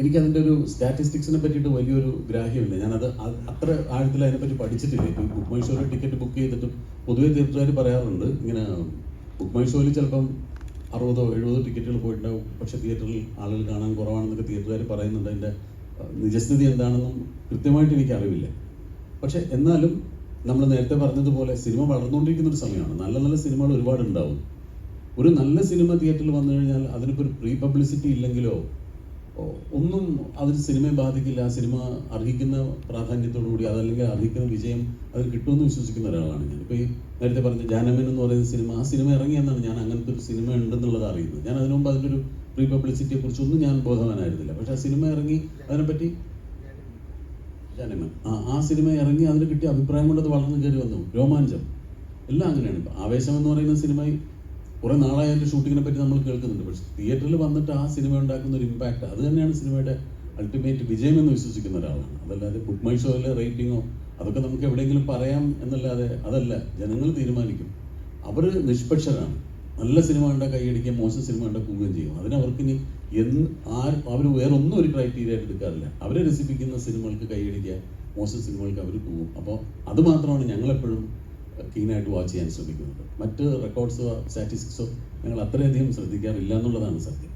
എനിക്കതിന്റെ ഒരു സ്റ്റാറ്റിസ്റ്റിക്സിനെ പറ്റിയിട്ട് വലിയൊരു ഗ്രാഹ്യമില്ല. ഞാനത് അത്ര ആഴത്തിൽ അതിനെപ്പറ്റി പഠിച്ചിട്ടില്ല. ഇപ്പം ബുക്ക് മൈ ഷോയിൽ ടിക്കറ്റ് ബുക്ക് ചെയ്തിട്ട് പൊതുവേ തീർച്ചയായും പറയാറുണ്ട്. ഇങ്ങനെ ബുക്ക് മൈ ഷോയിൽ ചിലപ്പം അറുപതോ എഴുപതോ ടിക്കറ്റുകൾ പോയിട്ടുണ്ടാവും. പക്ഷേ തിയേറ്ററിൽ ആളുകൾ കാണാൻ കുറവാണെന്നൊക്കെ തിയേറ്ററുകാർ പറയുന്നുണ്ട്. അതിന്റെ നിജസ്ഥിതി എന്താണെന്നും കൃത്യമായിട്ട് എനിക്ക് അറിവില്ല. പക്ഷേ എന്നാലും നമ്മൾ നേരത്തെ പറഞ്ഞതുപോലെ സിനിമ വളർന്നുകൊണ്ടിരിക്കുന്ന ഒരു സമയമാണ്. നല്ല നല്ല സിനിമകൾ ഒരുപാട് ഉണ്ടാവും ഒരു നല്ല സിനിമ തിയേറ്ററിൽ വന്നു കഴിഞ്ഞാൽ അതിനിപ്പോൾ ഒരു പ്രീ പബ്ലിസിറ്റി ഇല്ലെങ്കിലോ ഒന്നും അതൊരു സിനിമയെ ബാധിക്കില്ല ആ സിനിമ അർഹിക്കുന്ന പ്രാധാന്യത്തോടു കൂടി അതല്ലെങ്കിൽ അർഹിക്കുന്ന വിജയം അത് കിട്ടുമെന്ന് വിശ്വസിക്കുന്ന ഒരാളാണ് ഞാൻ. ഇപ്പോൾ ഈ നേരത്തെ പറഞ്ഞ ജാനമൻ എന്ന് പറയുന്ന സിനിമ ആ സിനിമ ഇറങ്ങിയെന്നാണ് ഞാൻ അങ്ങനത്തെ ഒരു സിനിമ ഉണ്ടെന്നുള്ളത് അറിയുന്നത്. ഞാൻ അതിനു മുമ്പ് അതിന്റെ ഒരു പ്രീ പബ്ലിസിറ്റിയെ കുറിച്ചൊന്നും ഞാൻ ബോധവാനായിരുന്നില്ല. പക്ഷെ ആ സിനിമ ഇറങ്ങി അതിനെപ്പറ്റി ജാനമൻ ആ ആ സിനിമ ഇറങ്ങി അതിന് കിട്ടിയ അഭിപ്രായം കൊണ്ട് അത് വളർന്നു കയറി വന്നു. രോമാഞ്ചം. എല്ലാം അങ്ങനെയാണ്. ഇപ്പം ആവേശം എന്ന് പറയുന്ന സിനിമ കുറേ നാളായി അതിന്റെ ഷൂട്ടിങ്ങിനെ പറ്റി നമ്മൾ കേൾക്കുന്നുണ്ട്. പക്ഷെ തിയേറ്ററിൽ വന്നിട്ട് ആ സിനിമ ഉണ്ടാക്കുന്ന ഒരു ഇമ്പാക്റ്റ് അത് തന്നെയാണ് സിനിമയുടെ അൾട്ടിമേറ്റ് വിജയം എന്ന് വിശ്വസിക്കുന്ന ഒരാളാണ്. അതല്ലാതെ ബുക്ക് മൈ ഷോയിലെ റേറ്റിങ്ങോ അതൊക്കെ നമുക്ക് എവിടെയെങ്കിലും പറയാം എന്നല്ലാതെ അതല്ല. ജനങ്ങൾ തീരുമാനിക്കും. അവർ നിഷ്പക്ഷരാണ്. നല്ല സിനിമ കണ്ട കൈയടിക്കുകയും മോശം സിനിമ കണ്ട പോവുകയും ചെയ്യും. അതിനവർക്ക് ഇനി എന്ന് ആ അവർ വേറെ ഒന്നും ഒരു ക്രൈറ്റീരിയ ആയിട്ട് എടുക്കാറില്ല. അവരെ രസിപ്പിക്കുന്ന സിനിമകൾക്ക് കൈയടിക്കുക മോശം സിനിമകൾക്ക് അവർ പോവും. അപ്പോൾ അത് മാത്രമാണ് ഞങ്ങളെപ്പോഴും കീനായിട്ട് വാച്ച് ചെയ്യാൻ ശ്രമിക്കുന്നത് മറ്റ് റെക്കോർഡ്സോ സ്റ്റാറ്റിസ്റ്റിക്സോ ഞങ്ങൾ അത്രയധികം ശ്രദ്ധിക്കാറില്ല എന്നുള്ളതാണ് സത്യം.